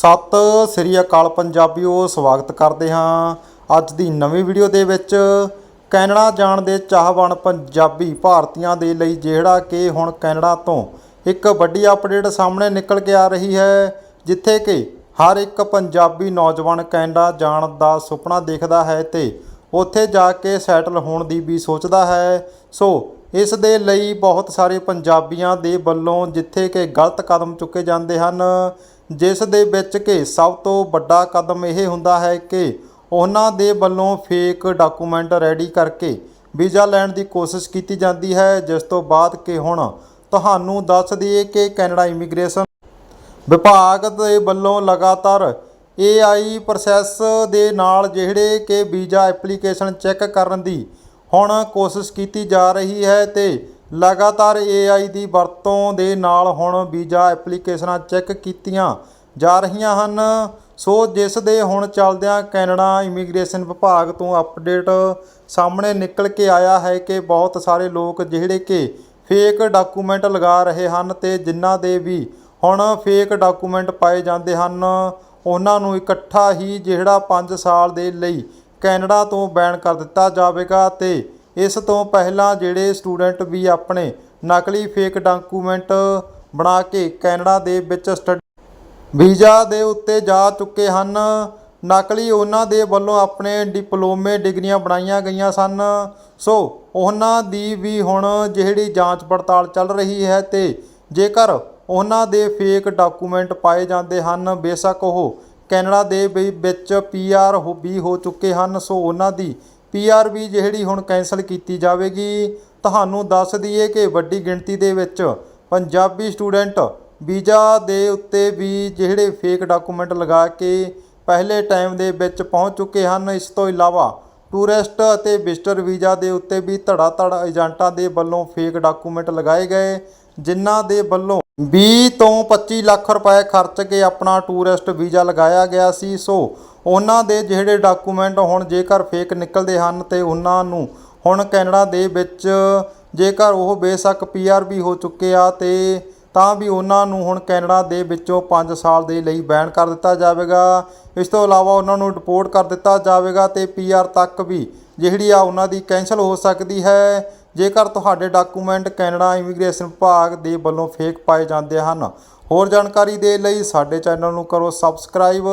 ਸਤਿ ਸ੍ਰੀ ਅਕਾਲ ਪੰਜਾਬੀਓ, ਸਵਾਗਤ ਕਰਦੇ ਹਾਂ ਅੱਜ ਦੀ ਨਵੀਂ ਵੀਡੀਓ ਦੇ ਵਿੱਚ। ਕੈਨੇਡਾ ਜਾਣ ਦੇ ਚਾਹਵਾਨ ਪੰਜਾਬੀ ਭਾਰਤੀਆਂ ਦੇ ਲਈ ਜਿਹੜਾ ਕਿ ਹੁਣ ਕੈਨੇਡਾ ਤੋਂ ਇੱਕ ਵੱਡੀ ਅਪਡੇਟ ਸਾਹਮਣੇ ਨਿਕਲ ਕੇ ਆ ਰਹੀ ਹੈ, ਜਿੱਥੇ ਕਿ ਹਰ ਇੱਕ ਪੰਜਾਬੀ ਨੌਜਵਾਨ ਕੈਨੇਡਾ ਜਾਣ ਦਾ ਸੁਪਨਾ ਦੇਖਦਾ ਹੈ ਤੇ ਉੱਥੇ ਜਾ ਕੇ ਸੈਟਲ ਹੋਣ ਦੀ ਵੀ ਸੋਚਦਾ ਹੈ। ਸੋ ਇਸ ਦੇ ਲਈ ਬਹੁਤ ਸਾਰੇ ਪੰਜਾਬੀਆਂ ਦੇ ਵੱਲੋਂ ਜਿੱਥੇ ਕਿ ਗਲਤ ਕਦਮ ਚੁੱਕੇ ਜਾਂਦੇ ਹਨ। ਜਿਸ ਦੇ ਵਿੱਚ ਕਿ ਸਭ ਤੋਂ ਵੱਡਾ ਕਦਮ ਇਹ ਹੁੰਦਾ ਹੈ ਕਿ ਉਹਨਾਂ ਦੇ ਵੱਲੋਂ ਫੇਕ ਡਾਕੂਮੈਂਟ ਰੈਡੀ ਕਰਕੇ ਵੀਜ਼ਾ ਲੈਣ ਦੀ ਕੋਸ਼ਿਸ਼ ਕੀਤੀ ਜਾਂਦੀ ਹੈ, ਜਿਸ ਤੋਂ ਬਾਅਦ ਕਿ ਹੁਣ ਤੁਹਾਨੂੰ ਦੱਸ ਦਈਏ ਕਿ ਕੈਨੇਡਾ ਇਮੀਗ੍ਰੇਸ਼ਨ ਵਿਭਾਗ ਦੇ ਵੱਲੋਂ ਲਗਾਤਾਰ AI ਪ੍ਰੋਸੈਸ ਦੇ ਨਾਲ ਜਿਹੜੇ ਕਿ ਵੀਜ਼ਾ ਐਪਲੀਕੇਸ਼ਨ ਚੈੱਕ ਕਰਨ ਦੀ ਹੁਣ ਕੋਸ਼ਿਸ਼ ਕੀਤੀ ਜਾ ਰਹੀ ਹੈ ਤੇ ਲਗਾਤਾਰ AI ਦੀ ਵਰਤੋਂ ਦੇ ਨਾਲ ਹੁਣ ਵੀਜ਼ਾ ਐਪਲੀਕੇਸ਼ਨਾਂ ਚੈੱਕ ਕੀਤੀਆਂ ਜਾ ਰਹੀਆਂ ਹਨ। ਸੋ ਜਿਸ ਦੇ ਹੁਣ ਚੱਲਦਿਆਂ ਕੈਨੇਡਾ ਇਮੀਗ੍ਰੇਸ਼ਨ ਵਿਭਾਗ ਤੋਂ ਅਪਡੇਟ ਸਾਹਮਣੇ ਨਿਕਲ ਕੇ ਆਇਆ ਹੈ ਕਿ ਬਹੁਤ ਸਾਰੇ ਲੋਕ ਜਿਹੜੇ ਕਿ ਫੇਕ ਡਾਕੂਮੈਂਟ ਲਗਾ ਰਹੇ ਹਨ ਤੇ ਜਿਨ੍ਹਾਂ ਦੇ ਵੀ ਹੁਣ ਫੇਕ ਡਾਕੂਮੈਂਟ ਪਾਏ ਜਾਂਦੇ ਹਨ, ਉਹਨਾਂ ਨੂੰ ਇਕੱਠਾ ਹੀ ਜਿਹੜਾ 5 ਸਾਲ ਦੇ ਲਈ ਕੈਨੇਡਾ ਤੋਂ ਬੈਨ ਕਰ ਦਿੱਤਾ ਜਾਵੇਗਾ ਤੇ ਇਸ ਤੋਂ ਪਹਿਲਾਂ ਜਿਹੜੇ ਸਟੂਡੈਂਟ ਵੀ ਆਪਣੇ ਨਕਲੀ ਫੇਕ ਡਾਕੂਮੈਂਟ ਬਣਾ ਕੇ ਕੈਨੇਡਾ ਦੇ ਵਿੱਚ ਸਟੱਡੀ ਵੀਜ਼ਾ ਦੇ ਉੱਤੇ ਜਾ ਚੁੱਕੇ ਹਨ, ਨਕਲੀ ਉਹਨਾਂ ਦੇ ਵੱਲੋਂ ਆਪਣੇ ਡਿਪਲੋਮੇ ਡਿਗਰੀਆਂ ਬਣਾਈਆਂ ਗਈਆਂ ਸਨ। ਸੋ ਉਹਨਾਂ ਦੀ ਵੀ ਹੁਣ ਜਿਹੜੀ ਜਾਂਚ ਪੜਤਾਲ ਚੱਲ ਰਹੀ ਹੈ ਤੇ ਜੇਕਰ ਉਹਨਾਂ ਦੇ ਫੇਕ ਡਾਕੂਮੈਂਟ ਪਾਏ ਜਾਂਦੇ ਹਨ, ਬੇਸ਼ੱਕ ਉਹ ਕੈਨੇਡਾ ਦੇ ਵੀ ਵਿੱਚ ਪੀਆਰ ਹੋ, ਵੀ ਹੋ ਚੁੱਕੇ ਹਨ। ਸੋ ਉਹਨਾਂ ਦੀ ਪੀਆਰ ਵੀ ਜਿਹੜੀ ਹੁਣ ਕੈਂਸਲ ਕੀਤੀ ਜਾਵੇਗੀ, ਤੁਹਾਨੂੰ ਦੱਸ ਦਈਏ ਕਿ ਵੱਡੀ ਗਿਣਤੀ ਦੇ ਵਿੱਚ ਪੰਜਾਬੀ ਸਟੂਡੈਂਟ ਵੀਜ਼ਾ ਦੇ ਉੱਤੇ ਵੀ ਜਿਹੜੇ ਫੇਕ ਡਾਕੂਮੈਂਟ ਲਗਾ ਕੇ ਪਹਿਲੇ ਟਾਈਮ ਦੇ ਵਿੱਚ ਪਹੁੰਚ ਚੁੱਕੇ ਹਨ। ਇਸ ਤੋਂ ਇਲਾਵਾ ਟੂਰਿਸਟ ਅਤੇ ਵਿਜ਼ਟਰ ਵੀਜ਼ਾ ਦੇ ਉੱਤੇ ਵੀ ਧੜਾ ਧੜ ਏਜੰਟਾਂ ਦੇ ਵੱਲੋਂ ਫੇਕ ਡਾਕੂਮੈਂਟ ਲਗਾਏ ਗਏ, ਜਿਨ੍ਹਾਂ ਦੇ ਵੱਲੋਂ 20 ਤੋਂ 25 ਲੱਖ ਰੁਪਏ ਖਰਚ ਕੇ ਆਪਣਾ ਟੂਰਿਸਟ ਵੀਜ਼ਾ ਲਗਾਇਆ ਗਿਆ ਸੀ। ਸੋ ਉਹਨਾਂ ਦੇ ਜਿਹੜੇ ਡਾਕੂਮੈਂਟ ਹੁਣ ਜੇਕਰ ਫੇਕ ਨਿਕਲਦੇ ਹਨ ਤੇ ਉਹਨਾਂ ਨੂੰ ਹੁਣ ਕੈਨੇਡਾ ਦੇ ਵਿੱਚ ਜੇਕਰ ਉਹ ਬੇਸ਼ੱਕ ਪੀਆਰ ਵੀ ਹੋ ਚੁੱਕੇ ਆ ਤੇ ਤਾਂ ਵੀ ਉਹਨਾਂ ਨੂੰ ਹੁਣ ਕੈਨੇਡਾ ਦੇ ਵਿੱਚੋਂ 5 ਸਾਲ ਦੇ ਲਈ ਬੈਨ ਕਰ ਦਿੱਤਾ ਜਾਵੇਗਾ। ਇਸ ਤੋਂ ਇਲਾਵਾ ਉਹਨਾਂ ਨੂੰ ਡਿਪੋਰਟ ਕਰ ਦਿੱਤਾ ਜਾਵੇਗਾ ਤੇ ਪੀਆਰ ਤੱਕ ਵੀ ਜਿਹੜੀ ਆ ਉਹਨਾਂ ਦੀ ਕੈਂਸਲ ਹੋ ਸਕਦੀ ਹੈ। ਜੇਕਰ ਤੁਹਾਡੇ ਡਾਕੂਮੈਂਟ ਕੈਨੇਡਾ ਇਮੀਗ੍ਰੇਸ਼ਨ ਵਿਭਾਗ ਦੇ ਵੱਲੋਂ ਫੇਕ ਪਾਏ ਜਾਂਦੇ ਹਨ, ਹੋਰ ਜਾਣਕਾਰੀ ਦੇ ਲਈ ਸਾਡੇ ਚੈਨਲ ਨੂੰ ਕਰੋ ਸਬਸਕ੍ਰਾਈਬ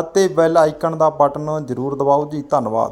ਅਤੇ ਬੈਲ ਆਈਕਨ ਦਾ ਬਟਨ ਜ਼ਰੂਰ ਦਬਾਓ ਜੀ। ਧੰਨਵਾਦ।